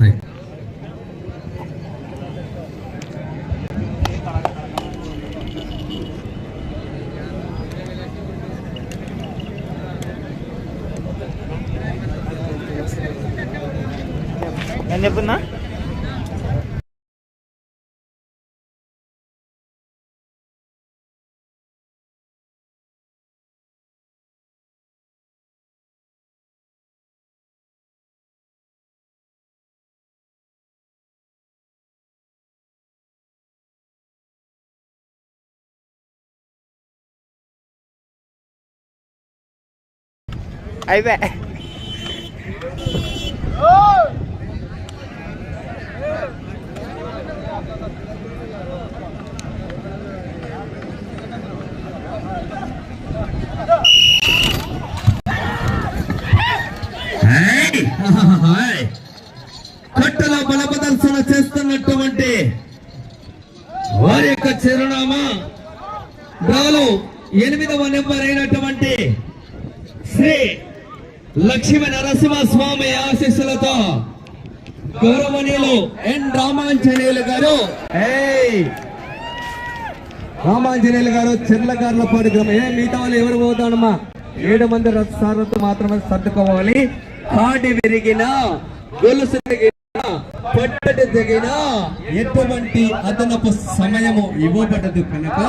Right నేను చెప్పున్నా అయిపోయా కట్టలో బలపదర్శన చేస్తున్నటువంటి వారి యొక్క చిరునామా రాలు ఎనిమిదవ నెంబర్ అయినటువంటి శ్రీ లక్ష్మీ నరసింహ స్వామి ఆశీస్సులతో గౌరవనీయులు ఎన్ రామాంజనేయులు గారు. రామాంజనేయులు గారు చిర్లగారులపాడు గ్రామం ఏ మిగతా వాళ్ళు ఎవరు పోతాడమ్మా ఏడు మంది రథసారథు మాత్రమే సర్దుకోవాలి. కాటి విరిగిన గొలుసు విరిగిన పట్టడి దిగిన ఎటువంటి అదనపు సమయము ఇవ్వబడదు కనుక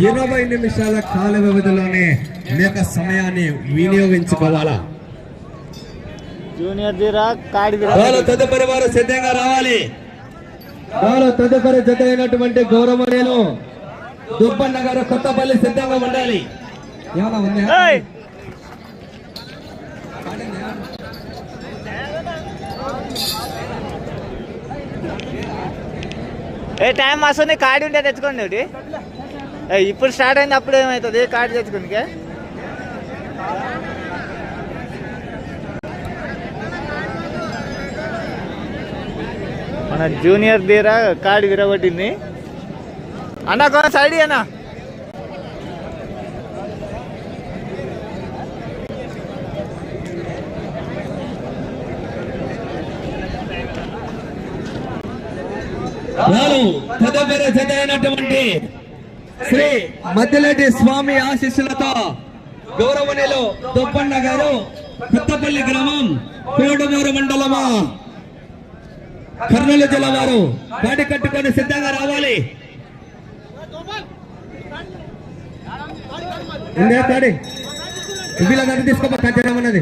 ఇరవై నిమిషాల కాల వ్యవధిలోనే మీ యొక్క సమయాన్ని వినియోగించుకోవాలా? జూనియర్ దీరా కాడి వాళ్ళు తదుపరి వారు సిద్ధంగా రావాలి. వాళ్ళు తదుపరి జత అయినటువంటి గౌరవనీయులు దుబ్బన్న గారు కొత్తపల్లి సిద్ధంగా ఉండాలి! ఏ టైం వస్తుంది కార్డు ఉంటే తెచ్చుకోండి ఒకటి. ఇప్పుడు స్టార్ట్ అయింది అప్పుడు ఏమవుతుంది కార్డు తెచ్చుకోండి మన జూనియర్ దీర కార్డు విరగొట్టింది. అన్న కొంత సైడ్ అన్న. తదుపరి జత అయినటువంటి శ్రీ మద్దిరెడ్డి స్వామి ఆశీస్సులతో గౌరవనీయులు దొప్పన్న గారు కొత్తపల్లి గ్రామం కోడమూరు మండలమా? కర్నూలు జిల్లా వారు కాడి కట్టుకొని సిద్ధంగా రావాలి. వీళ్ళందరూ తీసుకోపా కంచరామన్నది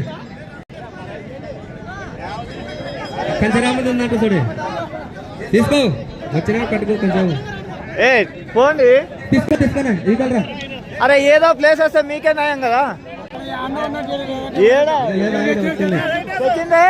కంచరామది ఉన్నట్టు చూడు. తీసుకో. వచ్చినా కట్టుకో కొంచెం. ఏ పోండి. తీసుకో తీసుకోనా? ఇవ్వగలరా అరే ఏదో ప్లేస్ వస్తే మీకే నయం కదా? ఏడా? వచ్చింది.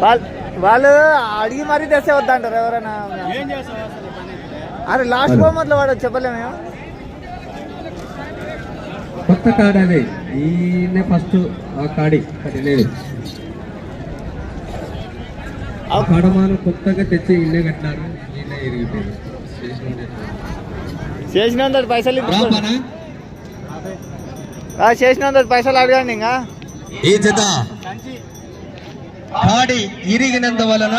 వాళ్ళ- వాళ్ళు అడిగి మరీ తెస్తే వద్దంటారు ఎవరైనా. అరే లాస్ట్ బొమ్మట్లో వాడు చెప్పలేము మేము. కొత్త కార్డు అది. ఈయన ఫస్ట్ ఆ కాడి అది లేదు. ఆ కడమాను కొత్తగా తెచ్చి ఇల్లే కట్టినారు. ఇరిగిపోయింది. చేసినంత పైసలు చేసినంత పైసలు అడగండి ఇంకా. ఈ జత? కాడి ఇరిగినందువలన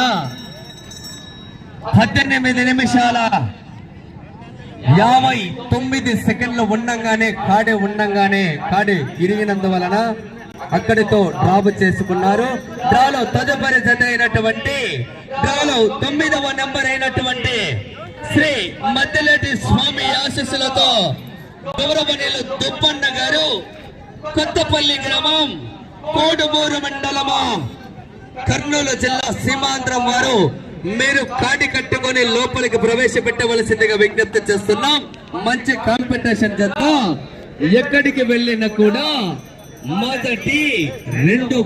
పద్దెనిమిది నిమిషాల యాభై తొమ్మిది సెకండ్లు ఉండంగానే కాడి ఉండంగానే కాడి ఇరిగినందువలన అక్కడితో డ్రాప్ చేసుకున్నారు. డ్రాలో తదుపరి జత అయినటువంటి డ్రాలో తొమ్మిదవ నెంబర్ అయినటువంటి శ్రీ మద్దెలటి స్వామి ఆశీస్సులతో గౌరవనీయులు దుప్పన్న గారు కొత్తపల్లి గ్రామం కోడుమూరు మండలము కర్నూలు జిల్లా సీమాంధ్రం వారు మీరు కాటి కట్టుకొని లోపలికి ప్రవేశపెట్టవలసిందిగా విజ్ఞప్తి చేస్తున్నాం. మంచి కాంపిటీషన్ చేద్దాం ఎక్కడికి వెళ్ళినా కూడా మొదటి రెండు